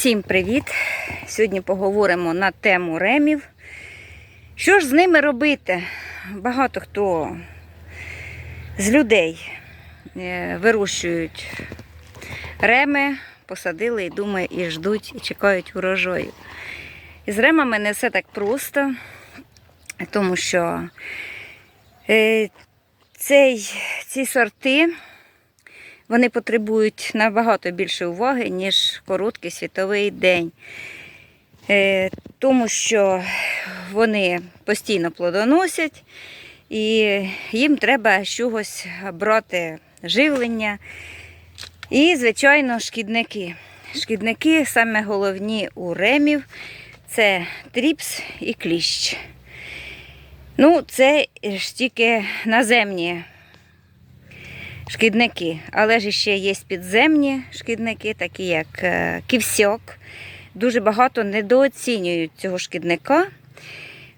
Всім привіт! Сьогодні поговоримо на тему ремів. Що ж з ними робити? Багато хто з людей е, вирощують реми, посадили і думаю, і ждуть, і чекають урожаю. І з ремами не все так просто, тому що е, цей, ці сорти вони потребують набагато більше уваги, ніж короткий світовий день. Е, Тому що вони постійно плодоносять і їм треба чогось брати живлення. І, звичайно, шкідники. Шкідники саме головні у ремів це тріпс і кліщ. Ну, це ж тільки наземні шкідники, але ж ще є підземні шкідники, такі як е, ківсьок. Дуже багато недооцінюють цього шкідника.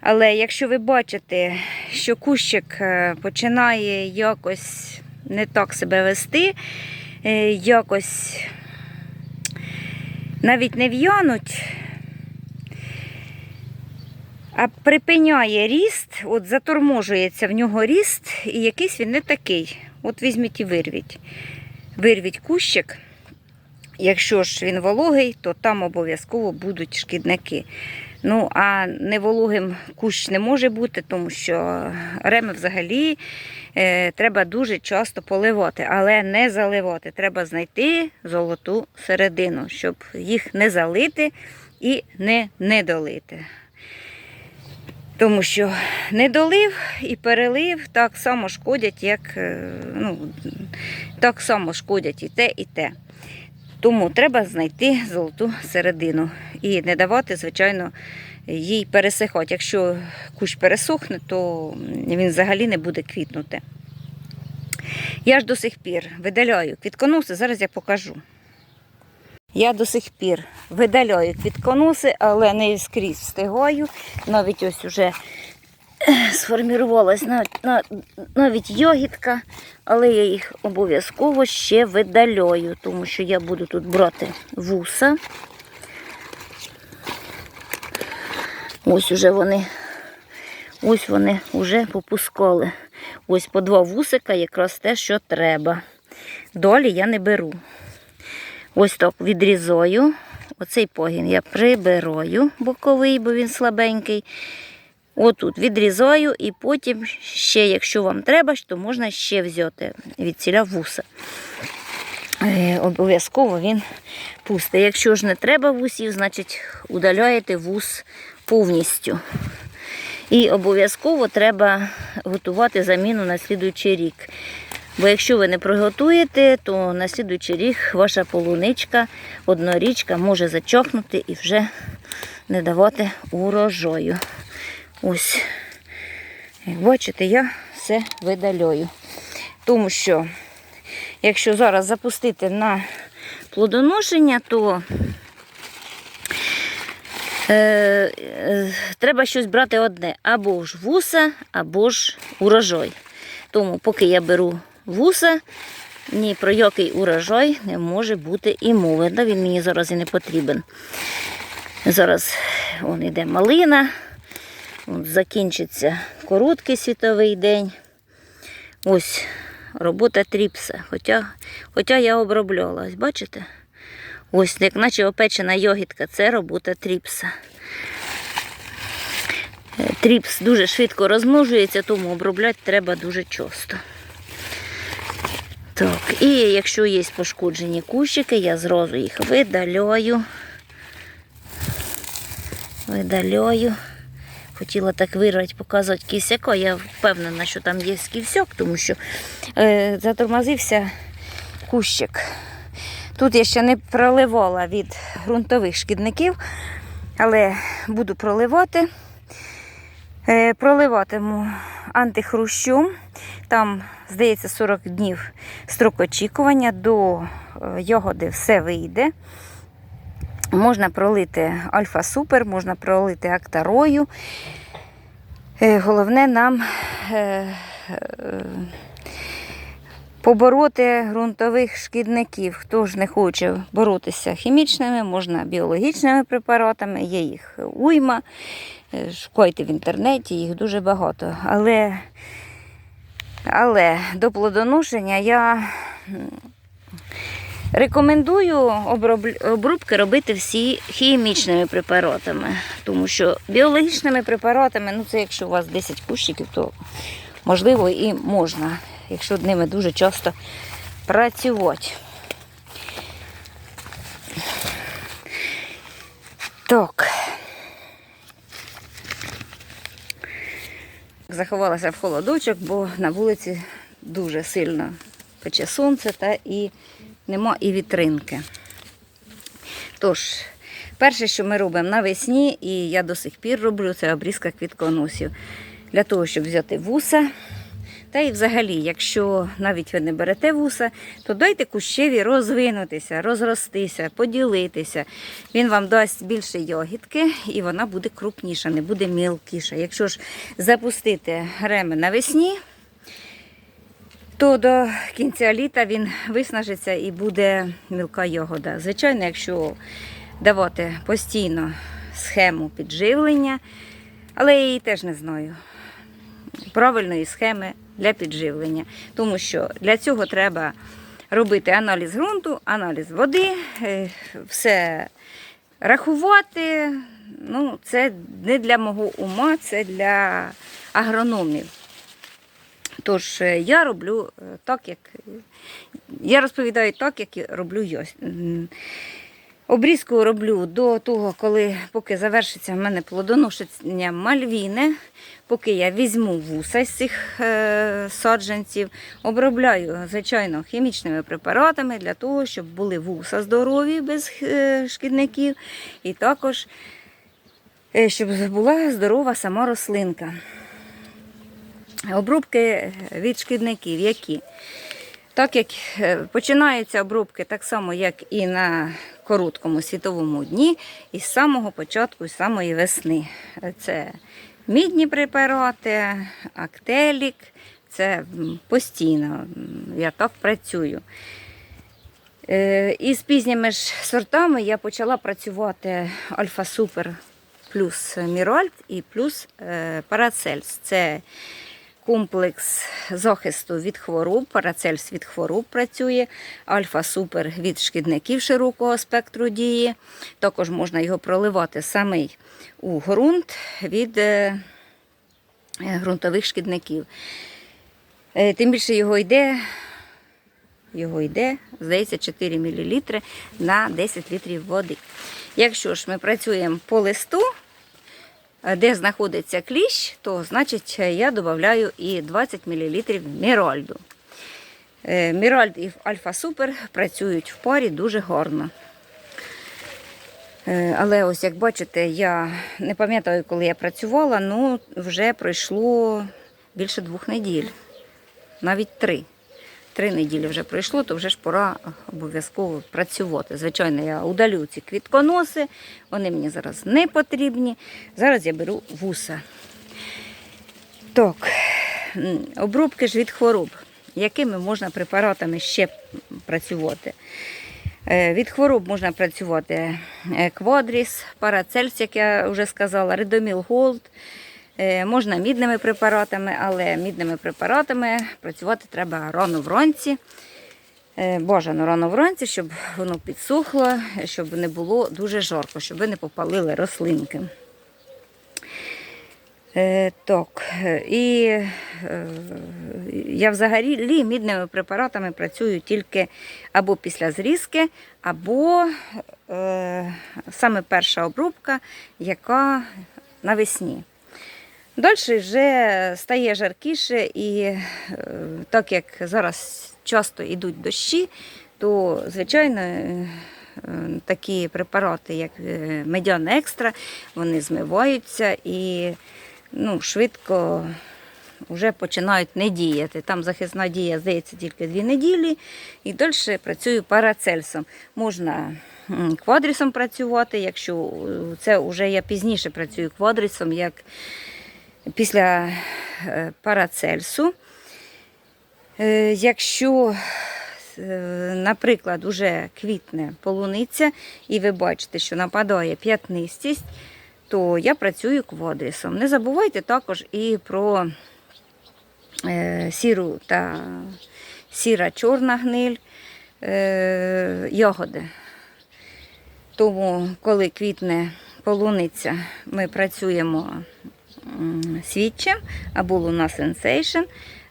Але якщо ви бачите, що кущик е, починає якось не так себе вести, е, якось навіть не в'януть, а припиняє ріст, от заторможується в нього ріст, і якийсь він не такий. От візьміть і вирвіть. Вирвіть кущик. Якщо ж він вологий, то там обов'язково будуть шкідники. Ну, а невологим кущ не може бути, тому що реми взагалі е, треба дуже часто поливати, але не заливати. Треба знайти золоту середину, щоб їх не залити і не недолити. Тому що недолив і перелив так само шкодять, як е, ну, так само шкодять і те, і те. Тому треба знайти золоту середину і не давати, звичайно, їй пересихати. Якщо кущ пересохне, то він взагалі не буде квітнути. Я ж до сих пір видаляю квітконоси, зараз я покажу. Я до сих пір видаляю квітконоси, але не скрізь встигаю. Навіть ось уже сформірувалась навіть, навіть йогітка, але я їх обов'язково ще видаляю, тому що я буду тут брати вуса. Ось уже вони, ось вони вже попускали. Ось по два вусика, якраз те, що треба. Долі я не беру. Ось так відрізаю. Оцей погін я прибираю боковий, бо він слабенький. Отут відрізаю і потім ще, якщо вам треба, то можна ще взяти від ціля вуса. Е, Обов'язково він пусте. Якщо ж не треба вусів, значить удаляєте вус повністю. І обов'язково треба готувати заміну на слідуючий рік. Бо якщо ви не приготуєте, то на слідуючий рік ваша полуничка, однорічка може зачохнути і вже не давати урожаю. Ось, як бачите, я все видалюю. Тому що, якщо зараз запустити на плодоношення, то е, е, треба щось брати одне. Або ж вуса, або ж урожай. Тому, поки я беру вуса, ні про який урожай не може бути і мови. Да, він мені зараз і не потрібен. Зараз вон іде малина. От закінчиться короткий світовий день. Ось робота тріпса. Хоча хоча я обробляла, бачите? Ось, як наче опечена йогітка, це робота тріпса. Тріпс дуже швидко розмножується, тому обробляти треба дуже часто. Так, і якщо є пошкоджені кущики, я зразу їх видаляю. Видаляю. Хотіла так вирвати, показувати кісяка. Я впевнена, що там є ківсяк, тому що е, затормозився кущик. Тут я ще не проливала від ґрунтових шкідників, але буду проливати. Е, проливатиму антихрущом. Там, здається, 40 днів строк очікування, до е, ягоди все вийде. Можна пролити альфа-супер, можна пролити актарою. Е, Головне нам побороти ґрунтових шкідників. Хто ж не хоче боротися хімічними, можна біологічними препаратами, є їх уйма. Е, Шукайте в інтернеті, їх дуже багато. Але, але до плодоношення я рекомендую обробки робити всі хімічними препаратами. Тому що біологічними препаратами, ну це якщо у вас 10 кущиків, то можливо і можна, якщо ними дуже часто працювати. Так. Заховалася в холодочок, бо на вулиці дуже сильно пече сонце та і нема і вітринки. Тож, перше, що ми робимо навесні, і я до сих пір роблю, це обрізка квітконосів. Для того, щоб взяти вуса. Та і взагалі, якщо навіть ви не берете вуса, то дайте кущеві розвинутися, розростися, поділитися. Він вам дасть більше йогітки і вона буде крупніша, не буде мілкіша. Якщо ж запустити реми навесні, то до кінця літа він виснажиться і буде мілка ягода. Звичайно, якщо давати постійно схему підживлення, але я її теж не знаю правильної схеми для підживлення. Тому що для цього треба робити аналіз ґрунту, аналіз води, е, все рахувати. Ну, це не для мого ума, це для агрономів. Тож е, я роблю е, так, як я розповідаю так, як роблю я. Обрізку роблю до того, коли поки завершиться в мене плодоношення мальвіни, поки я візьму вуса з цих е, саджанців, обробляю, звичайно, хімічними препаратами для того, щоб були вуса здорові без е, шкідників, і також е, щоб була здорова сама рослинка. Обробки від шкідників які? Так як е, починаються обробки так само, як і на короткому світовому дні, із самого початку, з самої весни. Це мідні препарати, актелік, це постійно. Я так працюю. Е, І з пізніми ж сортами я почала працювати Альфа Супер плюс Міральд і плюс е, Парацельс. Це комплекс захисту від хвороб, парацельс від хвороб працює, альфа-супер від шкідників широкого спектру дії. Також можна його проливати самий у ґрунт від е, ґрунтових шкідників. Е, Тим більше його йде, його йде, здається, 4 мл на 10 літрів води. Якщо ж ми працюємо по листу, де знаходиться кліщ, то значить я додаю і 20 мл міральду. Е, Міральд і Альфа Супер працюють в парі дуже гарно. Е, Але ось як бачите, я не пам'ятаю, коли я працювала, ну вже пройшло більше двох неділь, навіть три. Три неділі вже пройшло, то вже ж пора обов'язково працювати. Звичайно, я удалю ці квітконоси, вони мені зараз не потрібні. Зараз я беру вуса. Так, обробки ж від хвороб. Якими можна препаратами ще працювати? Е, Від хвороб можна працювати е, квадріс, парацельс, як я вже сказала, редоміл голд. Е, Можна мідними препаратами, але мідними препаратами працювати треба рано вранці. Е, Бажано рано вранці, щоб воно підсохло, щоб не було дуже жарко, щоб ви не попалили рослинки. Е, так, і я взагалі мідними препаратами працюю тільки або після зрізки, або саме перша обробка, яка навесні. Далі вже стає жаркіше, і е, так як зараз часто йдуть дощі, то звичайно е, такі препарати, як е, медян екстра, вони змиваються і ну, швидко вже починають не діяти. Там захисна дія, здається, тільки дві неділі, і далі працюю парацельсом. Можна квадрісом працювати, якщо це вже я пізніше працюю квадрісом, як після е, парацельсу. Е, Якщо, е, наприклад, уже квітне полуниця, і ви бачите, що нападає п'ятнистість, то я працюю квадрісом. Не забувайте також і про сіру та сіра чорна гниль ягоди. Тому, коли квітне полуниця, ми працюємо свідчим або луна сенсейшн.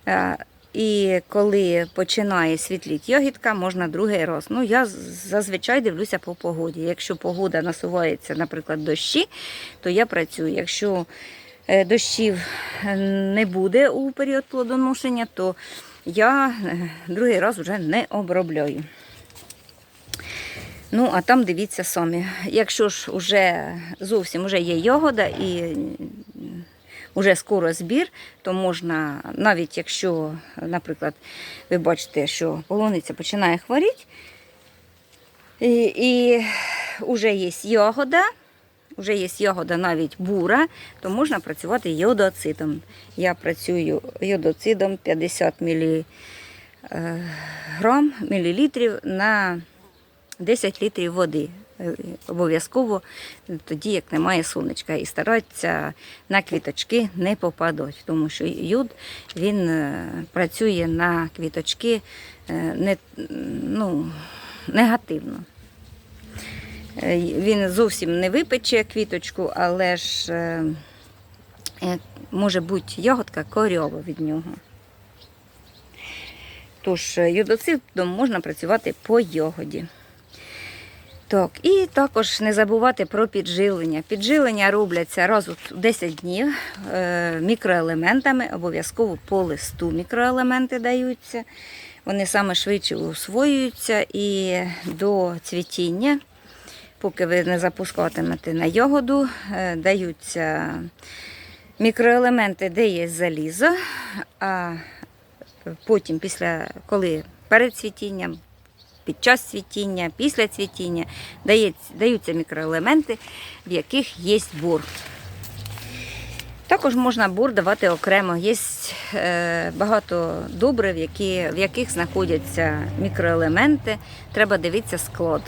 Е, І коли починає світліти ягідка, можна другий раз. Ну, я зазвичай дивлюся по погоді. Якщо погода насувається, наприклад, дощі, то я працюю. Якщо е, дощів не буде у період плодоношення, то я е, другий раз вже не обробляю. Ну, а там дивіться самі. Якщо ж уже зовсім вже є ягода і вже скоро збір, то можна, навіть якщо, наприклад, ви бачите, що полуниця починає хворіти, і, і вже є ягода, вже є ягода навіть бура, то можна працювати йодоцидом. Я працюю йодоцидом 50 мг, грам, мілілітрів на 10 літрів води. Е, Обов'язково тоді, як немає сонечка, і старатися на квіточки не попадати, тому що йод він е, працює на квіточки е, не, ну, негативно. Він зовсім не випече квіточку, але ж може бути ягодка корьова від нього. Тож йодоцидом можна працювати по ягоді. Так, і також не забувати про підживлення. Підживлення робляться раз у 10 днів е, мікроелементами, обов'язково по листу мікроелементи даються. Вони саме швидше усвоюються і до цвітіння, поки ви не запускатимете на ягоду, е, даються мікроелементи, де є залізо, а потім, після, коли перед цвітінням, під час цвітіння, після цвітіння даються мікроелементи, в яких є бор. Також можна бор давати окремо. Є е, багато добрив, в яких знаходяться мікроелементи. Треба дивитися склад.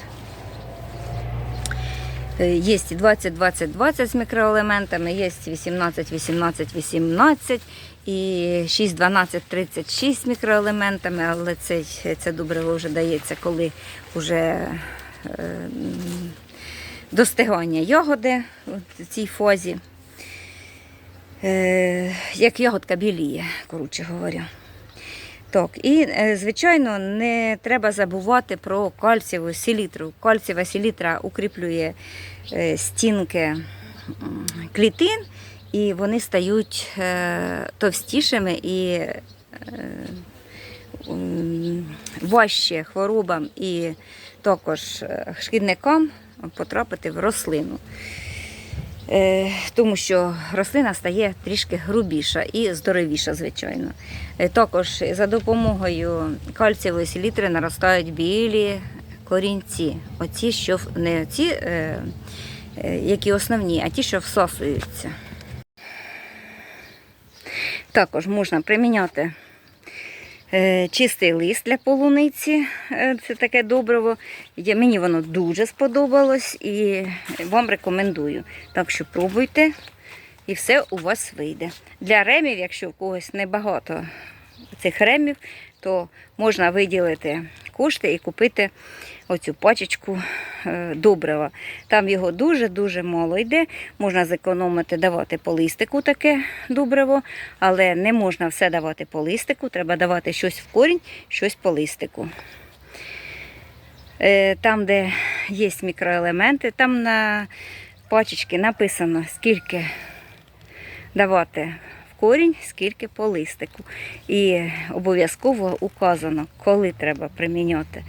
Е, Є 20-20-20 з мікроелементами, є 18-18-18 і 6-12-36 з мікроелементами, але це, це добриво вже дається, коли вже е, достигання ягоди в цій фазі. Е, як ягодка біліє, коротше говоря. Так, і, е, звичайно, не треба забувати про кальцієву селітру. Кальцієва селітра укріплює е, стінки клітин, і вони стають е, товстішими і е, важче хворобам і також е, шкідникам потрапити в рослину. Тому що рослина стає трішки грубіша і здоровіша, звичайно. Також за допомогою кальцієвої селітри наростають білі корінці. Оці, що не ці, які основні, а ті, що всасуються. Також можна приміняти е, чистий лист для полуниці. Е, Це таке добриво. Мені воно дуже сподобалось і вам рекомендую. Так що пробуйте і все у вас вийде. Для ремів, якщо в когось небагато цих ремів, то можна виділити кошти і купити оцю пачечку е, добрива. Там його дуже-дуже мало йде. Можна зекономити, давати по листику таке добриво, але не можна все давати по листику, треба давати щось в корінь, щось по листику. Е, Там, де є мікроелементи, там на пачечці написано, скільки давати корінь, скільки по листику. І обов'язково указано, коли треба приміняти.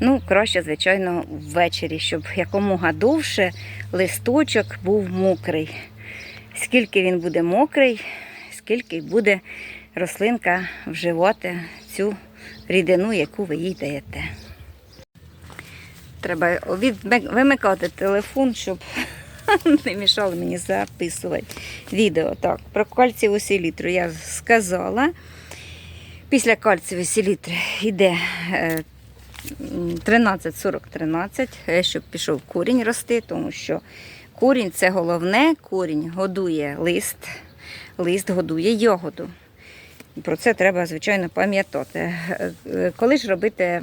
Ну, краще, звичайно, ввечері, щоб якомога довше листочок був мокрий. Скільки він буде мокрий, скільки буде рослинка вживати цю рідину, яку ви їй даєте. Треба вимикати телефон, щоб не мішало мені записувати відео. Так, про кальцієву селітру я сказала. Після кальцієвої селітри йде е, 13-40-13, е, щоб пішов корінь рости, тому що корінь це головне, корінь годує лист, лист годує ягоду. Про це треба, звичайно, пам'ятати. Коли ж робити е,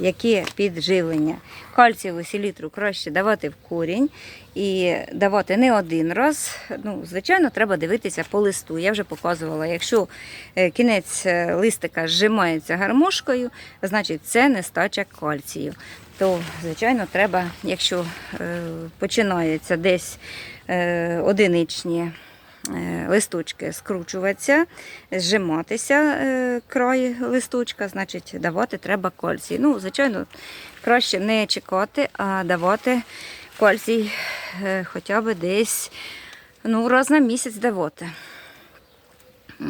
які підживлення? Кальцієву селітру краще давати в корінь і давати не один раз. Ну, звичайно, треба дивитися по листу. Я вже показувала, якщо е, кінець е, листика зжимається гармошкою, значить це нестача кальцію. То, звичайно, треба, якщо починаються десь одиничні листочки скручуватися, зжиматися е, край листочка, значить давати треба кальцій. Ну, звичайно, краще не чекати, а давати кальцій е, хоча б десь ну, раз на місяць давати.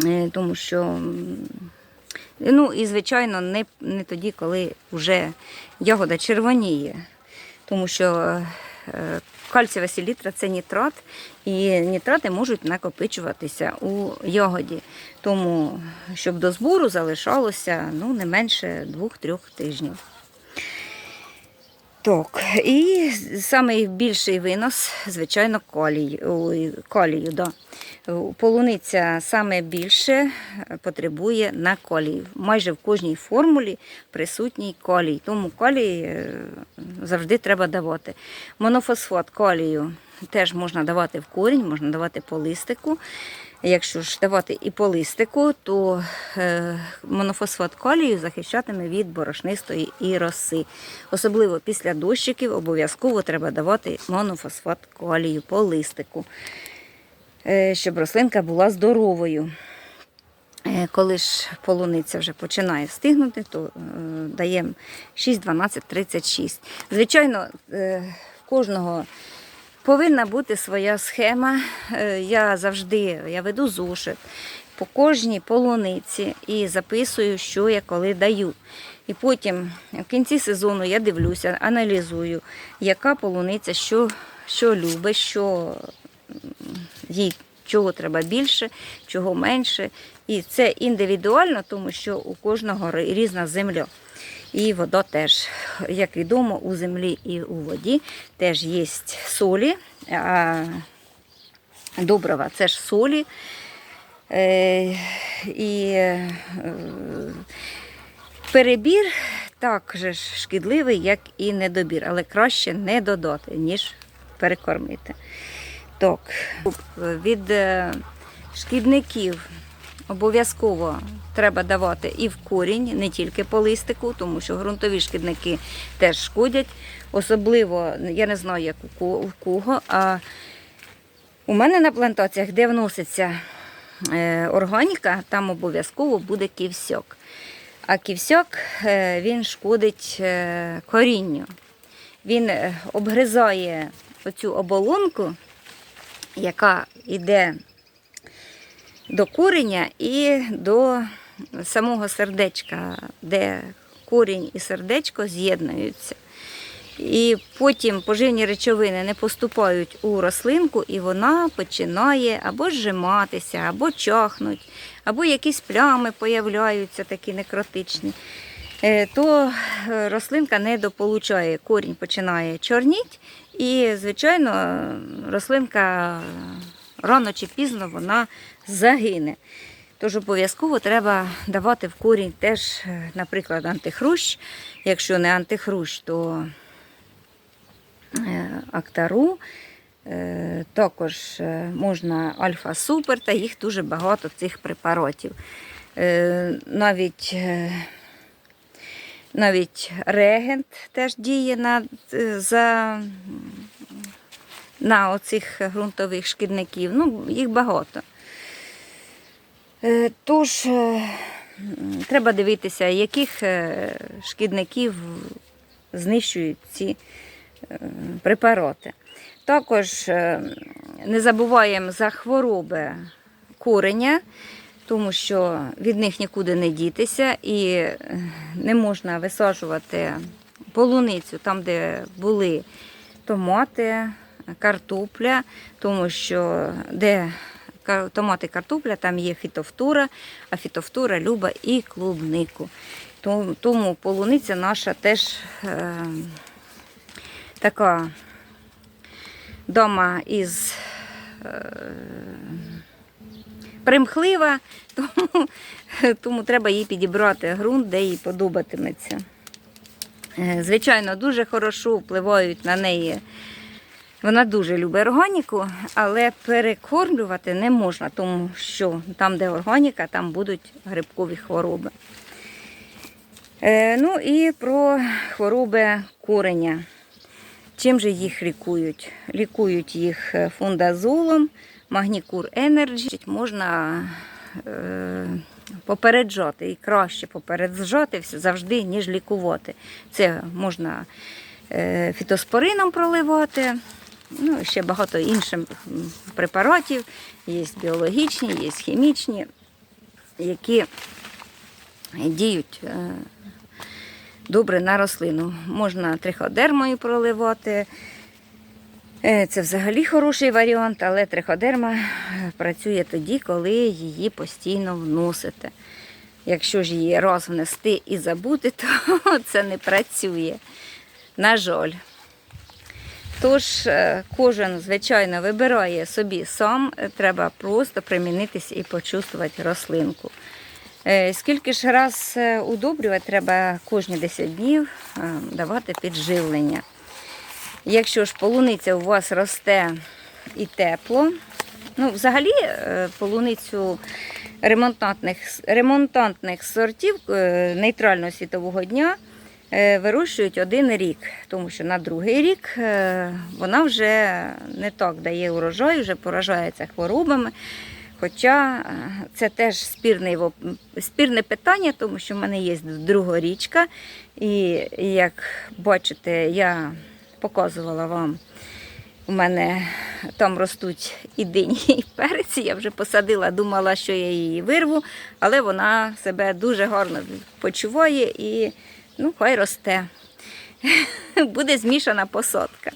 Е, Тому що, ну і звичайно, не, не тоді, коли вже ягода червоніє. Тому що е, кальцієва селітра це нітрат, і нітрати можуть накопичуватися у ягоді. Тому, щоб до збору залишалося ну, не менше 2-3 тижнів. Так, і найбільший винос, звичайно, калій, калію. Да. Полуниця саме більше потребує на калію. Майже в кожній формулі присутній калій, тому калій е, завжди треба давати. Монофосфат калію теж можна давати в корінь, можна давати по листику. Якщо ж давати і по листику, то е, монофосфат калію захищатиме від борошнистої і роси. Особливо після дощиків обов'язково треба давати монофосфат калію по листику, е, щоб рослинка була здоровою. Е, Коли ж полуниця вже починає стигнути, то е, даємо 6, 12, 36. Звичайно, е, в кожного повинна бути своя схема. Е, Я завжди я веду зошит по кожній полуниці і записую, що я коли даю. І потім в кінці сезону я дивлюся, аналізую, яка полуниця, що, що любить, що їй чого треба більше, чого менше. І це індивідуально, тому що у кожного різна земля. І вода теж, як відомо, у землі і у воді теж є солі, а добрива це ж солі. Е, і е, перебір так же шкідливий, як і недобір, але краще не додати, ніж перекормити. Так, від е, шкідників обов'язково треба давати і в корінь, не тільки по листику, тому що ґрунтові шкідники теж шкодять. Особливо, я не знаю, як у кого, а у мене на плантаціях, де вноситься е, органіка, там обов'язково буде ківсьок. А ківсьок е, він шкодить корінню. Він обгризає оцю оболонку, яка йде до кореня і до самого сердечка, де корінь і сердечко з'єднуються. І потім поживні речовини не поступають у рослинку, і вона починає або зжиматися, або чахнуть, або якісь плями появляються такі некротичні. Е, То е, рослинка не дополучає, корінь починає чорніть, і, звичайно, рослинка рано чи пізно вона загине. Тож обов'язково треба давати в корінь теж, е, наприклад, антихрущ. Якщо не антихрущ, то е, актару. Е, Також можна альфа-супер, та їх дуже багато цих препаратів. Навіть, навіть регент теж діє на, е, за, на оцих ґрунтових шкідників. Ну, їх багато. Е, Тож е, треба дивитися, яких шкідників знищують ці препарати. Також не забуваємо за хвороби кореня, тому що від них нікуди не дітися і е, не можна висаджувати полуницю там, де були томати, картопля, тому що де ка- томат і картопля, там є фітофтора, а фітофтора люба і клубнику. Тому полуниця наша теж е, така дома із е, примхлива, тому, тому треба їй підібрати ґрунт, де їй подобатиметься. Е, Звичайно, дуже хорошо впливають на неї. Вона дуже любить органіку, але перекормлювати не можна, тому що там, де органіка, там будуть грибкові хвороби. Е, ну і про хвороби кореня. Чим же їх лікують? Лікують їх е, фундазолом, магнікур Енерджі. Можна е, попереджати і краще попереджати завжди, ніж лікувати. Це можна е, фітоспорином проливати. Ну, ще багато інших препаратів. Є біологічні, є хімічні, які діють е, добре на рослину. Можна триходермою проливати. Е, Це взагалі хороший варіант, але триходерма е, працює тоді, коли її постійно вносите. Якщо ж її раз внести і забути, то це не працює. На жаль. Тож е, кожен, звичайно, вибирає собі сам, треба просто примінитися і почувствувати рослинку. Скільки ж раз удобрювати, треба кожні 10 днів давати підживлення. Якщо ж полуниця у вас росте і тепло, ну, взагалі е, полуницю ремонтантних, ремонтантних сортів е, нейтрального світового дня е, вирощують один рік, тому що на другий рік вона вже не так дає урожай, вже поражається хворобами. Хоча це теж спірний, спірне питання, тому що в мене є другорічка, і як бачите, я показувала вам, у мене там ростуть і дині, і переці. Я вже посадила, думала, що я її вирву, але вона себе дуже гарно почуває і ну, хай росте. Буде змішана посадка.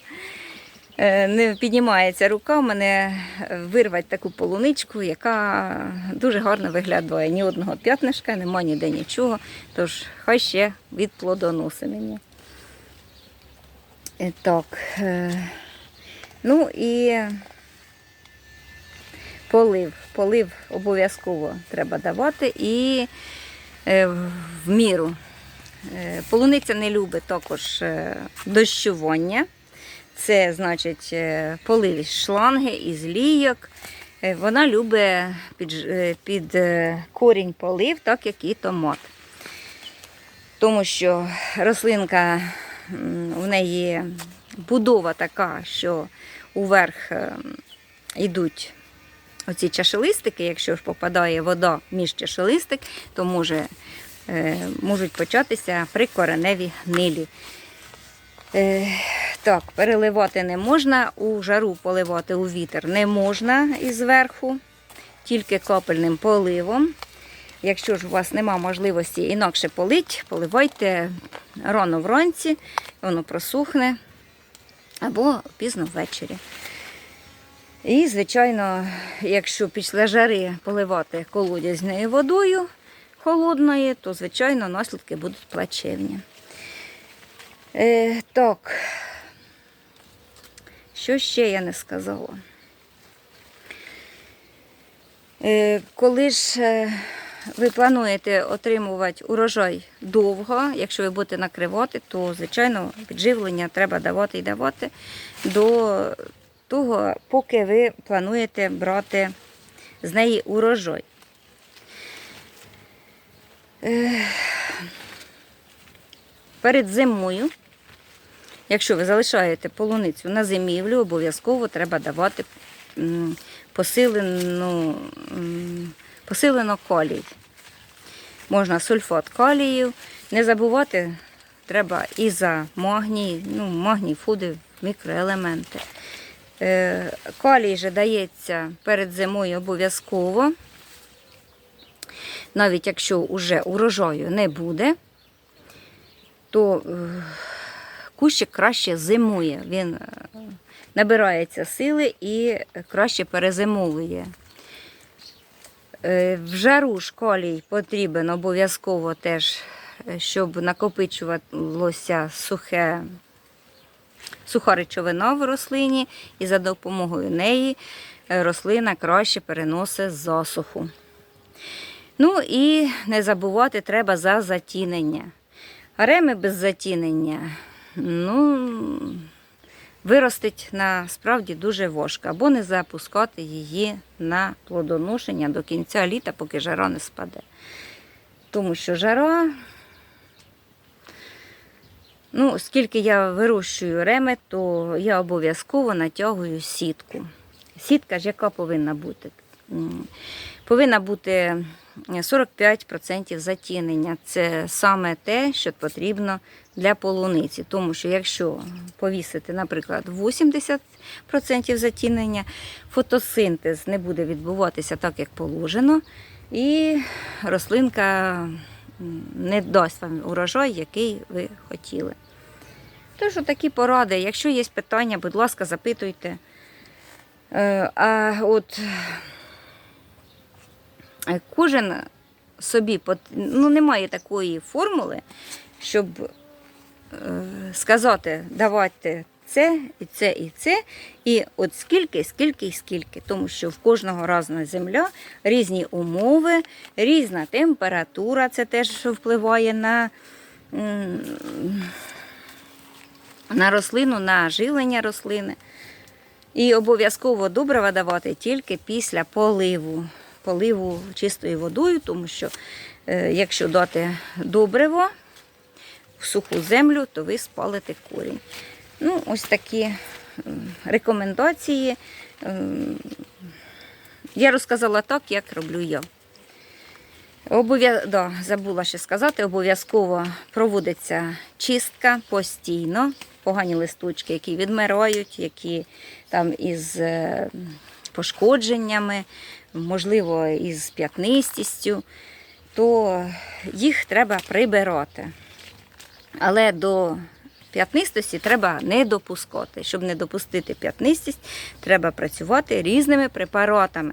Е, Не піднімається рука в мене вирвати таку полуничку, яка дуже гарно виглядає. Ні одного п'ятнишка, нема ніде нічого. Тож хай ще від плодоноси мені. Е, Так. е, Ну і полив. Полив обов'язково треба давати і е, в міру. Полуниця не любить також дощування. Це значить полив із шланги, із лійок. Вона любить під, під корінь полив, так як і томат. Тому що рослинка в неї будова така, що уверх е, йдуть оці чашелистики. Якщо ж попадає вода між чашелистик, то може, е, можуть початися прикореневі гнилі. Е, так, переливати не можна, у жару поливати у вітер не можна із тільки капельним поливом. Якщо ж у вас нема можливості інакше полить, поливайте рано вранці, воно просухне або пізно ввечері. І, звичайно, якщо після жари поливати колодязною водою холодною, то, звичайно, наслідки будуть плачевні. Е, так, що ще я не сказала? Е, коли ж е, ви плануєте отримувати урожай довго, якщо ви будете накривати, то, звичайно, підживлення треба давати і давати до того, поки ви плануєте брати з неї урожай. Е, Перед зимою, якщо ви залишаєте полуницю на зимівлю, обов'язково треба давати посилену, посилено калій. Можна сульфат калію. Не забувати, треба і за магній, ну, магній, фуди, мікроелементи. Е, Калій же дається перед зимою обов'язково. Навіть якщо вже урожаю не буде, то е, кущик краще зимує. Він е, набирається сили і краще перезимовує. Е, В жару школі потрібен обов'язково теж, е, щоб накопичувалося сухе, суха речовина в рослині, і за допомогою неї е, рослина краще переносить засуху. Ну і не забувати треба за затінення. Ареми без затінення, ну, виростить насправді дуже важко, або не запускати її на плодоношення до кінця літа, поки жара не спаде. Тому що жара, ну, скільки я вирощую реми, то я обов'язково натягую сітку. Сітка ж яка повинна бути? Повинна бути 45% затінення. Це саме те, що потрібно для полуниці. Тому що якщо повісити, наприклад, 80% затінення, фотосинтез не буде відбуватися так, як положено, і рослинка не дасть вам урожай, який ви хотіли. Тож такі поради. Якщо є питання, будь ласка, запитуйте. Е, А от е, кожен собі ну, немає такої формули, щоб е, сказати, давайте це і це і це, і от скільки, скільки і скільки. Тому що в кожного разна земля, різні умови, різна температура, це теж впливає на, на рослину, на живлення рослини. І обов'язково добрива давати тільки після поливу. Поливу чистою водою, тому що е, якщо дати добриво в суху землю, то ви спалите корінь. Ну, ось такі рекомендації. Я розказала так, як роблю я. Обов'я... Да, забула ще сказати, обов'язково проводиться чистка постійно. Погані листочки, які відмирають, які там із е, пошкодженнями, можливо, із п'ятнистістю, то їх треба прибирати. Але до п'ятнистості треба не допускати. Щоб не допустити п'ятнистість, треба працювати різними препаратами,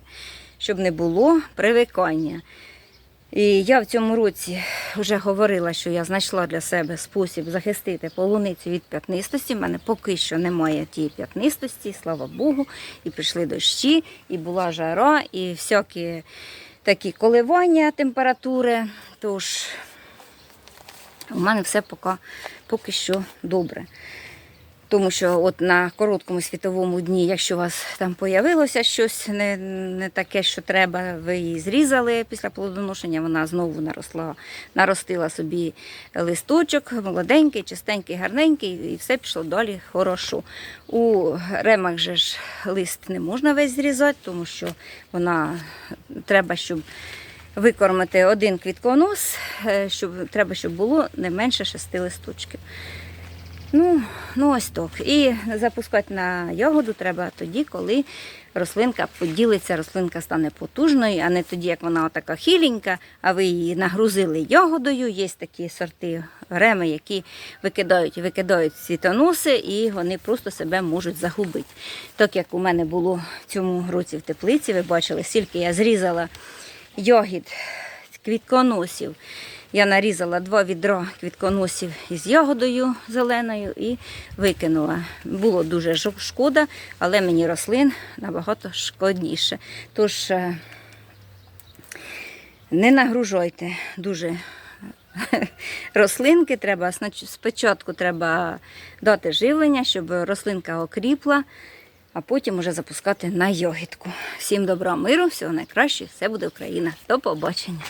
щоб не було привикання. І я в цьому році вже говорила, що я знайшла для себе спосіб захистити полуницю від п'ятнистості. У мене поки що немає тієї п'ятнистості, слава Богу. І прийшли дощі, і була жара, і всякі такі коливання температури. Тож у мене все поки, поки що добре. Тому що от на короткому світовому дні, якщо у вас там появилося щось не, не таке, що треба, ви її зрізали після плодоношення, вона знову наросла, наростила собі листочок, молоденький, чистенький, гарненький, і все пішло далі хорошо. У ремах же ж лист не можна весь зрізати, тому що вона треба, щоб викормити один квітконос, е, щоб, треба, щоб було не менше шести листочків. Ну, ну ось так. І запускати на ягоду треба тоді, коли рослинка поділиться, рослинка стане потужною, а не тоді, як вона така хіленька, а ви її нагрузили ягодою. Є такі сорти реми, які викидають, викидають світоноси і вони просто себе можуть загубити. Так як у мене було в цьому році в теплиці, ви бачили, скільки я зрізала ягід квітконосів. Я нарізала два відра квітконосів із ягодою зеленою і викинула. Було дуже шкода, але мені рослин набагато шкодніше. Тож е, не нагружайте дуже рослинки. Треба спочатку треба дати живлення, щоб рослинка окріпла, а потім уже запускати на йогітку. Всім добра, миру, всього найкращого, все буде Україна. До побачення.